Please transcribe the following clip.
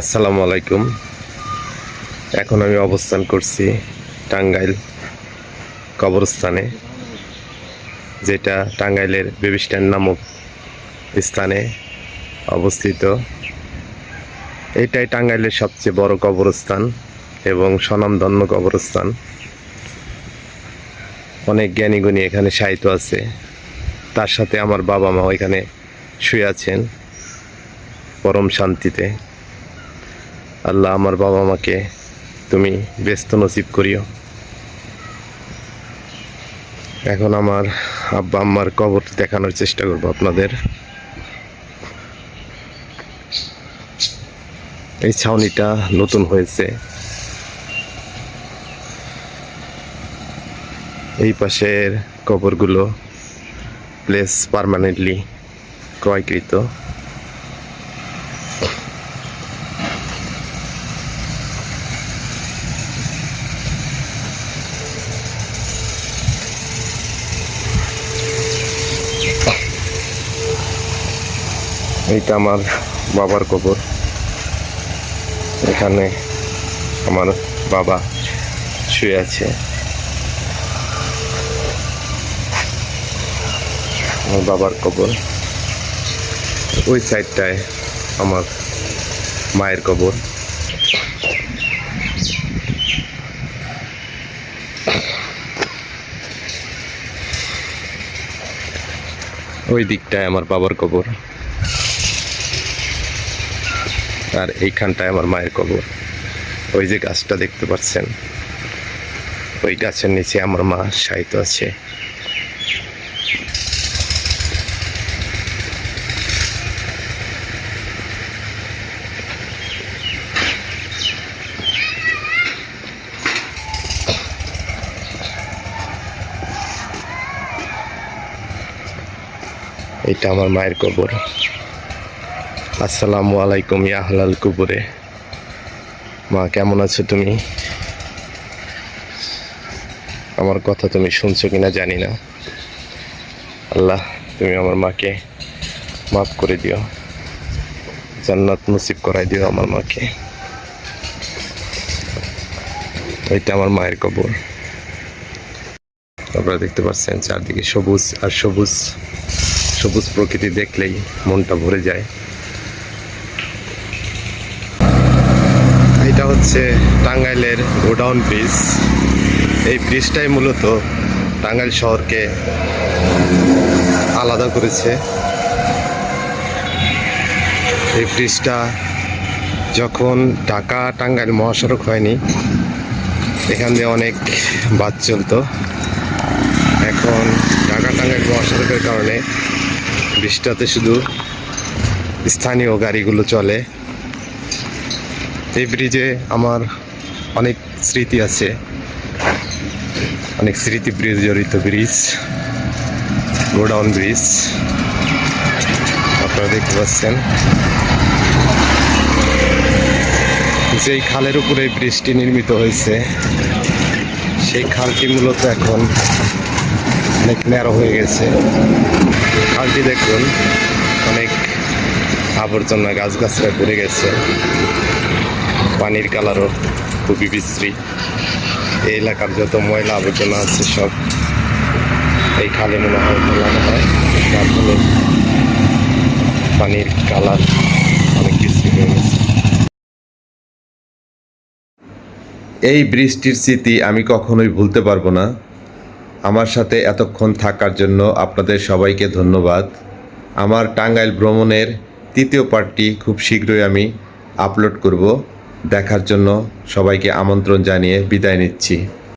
আসসালামু আলাইকুম। এখন আমি অবস্থান করছি টাঙ্গাইল কবরস্থানে, যেটা টাঙ্গাইলের বেবি স্ট্যান্ড নামক স্থানে অবস্থিত। এটাই টাঙ্গাইলের সবচেয়ে বড় কবরস্থান এবং স্বনামধন্য কবরস্থান। অনেক জ্ঞানীগুণী এখানে সাহিত্য আছে। তার সাথে আমার বাবা মা এখানে শুয়ে আছেন পরম শান্তিতে। আল্লাহ আমার বাবা মাকে তুমি ব্যস্ত নসিব করিও। এখন আমার আব্বা আম্মার কবর দেখানোর চেষ্টা করব আপনাদের। এই ছাউনিটা নতুন হয়েছে। এই পাশের কবরগুলো প্লেস পার্মানেন্টলি ক্রয়কৃত। এইটা আমার বাবার কবর। এখানে আমার বাবা শুয়ে আছে। আমার বাবার কবর। ওই সাইডটায় আমার মায়ের কবর। ওই দিকটায় আমার বাবার কবর। আর এইখানটায় আমার মায়ের কবর। ওই যে গাছটা দেখতে পাচ্ছেন, ওই গাছের নিচে আমার মা সাহিত্য আছে। এটা আমার মায়ের কবর। আসসালামু আলাইকুম, ইয়া হালাল কুবুরে। মা, কেমন আছো তুমি? আমার কথা তুমি শুনছো কিনা জানি না। আল্লাহ, তুমি আমার মাকে মাফ করে দিও। জান্নাত নসিব করাই দিও আমার মাকে। এটা আমার মায়ের কবর। আপনারা দেখতে পাচ্ছেন চারদিকে সবুজ আর সবুজ সবুজ প্রকৃতি দেখলেই মনটা ভরে যায়। এটা হচ্ছে টাঙ্গাইলের গোডাউন ব্রিজ। এই ব্রিজটাই মূলত টাঙ্গাইল শহরকে আলাদা করেছে। এই ব্রিজটা যখন ঢাকা টাঙ্গাইল মহাসড়ক হয়নি, এখান দিয়ে অনেক বাস চলতো। এখন ঢাকা টাঙ্গাইল মহাসড়কের কারণে ব্রিজটাতে শুধু স্থানীয় গাড়িগুলো চলে। এই ব্রিজে আমার অনেক স্মৃতি আছে। অনেক স্মৃতি ব্রিজ জড়িত ব্রিজ গোডাউন ব্রিজ আপনারা দেখতে পাচ্ছেন। যেই খালের উপরে ব্রিজটি নির্মিত হয়েছে, সেই খালটি মূলত এখন অনেক ন্যারো হয়ে গেছে। খালটি দেখুন, অনেক আবর্জনা গাছগাছড়ায় পড়ে গেছে। পানির কালারও খুবই বিশ্রী। এই এলাকার যত ময়লা আবর্জনা আছে সব এই খালে মনে হয় ফেলানো হয়। যার ফলে পানির কালার অনেক বিশ্রী হয়ে গেছে। এই বৃষ্টির স্মৃতি আমি কখনোই ভুলতে পারব না। আমার সাথে এতক্ষণ থাকার জন্য আপনাদের সবাইকে ধন্যবাদ। আমার টাঙ্গাইল ভ্রমণের তৃতীয় পার্টটি খুব শীঘ্রই আমি আপলোড করব। দেখার জন্য সবাইকে আমন্ত্রণ জানিয়ে বিদায় নিচ্ছি।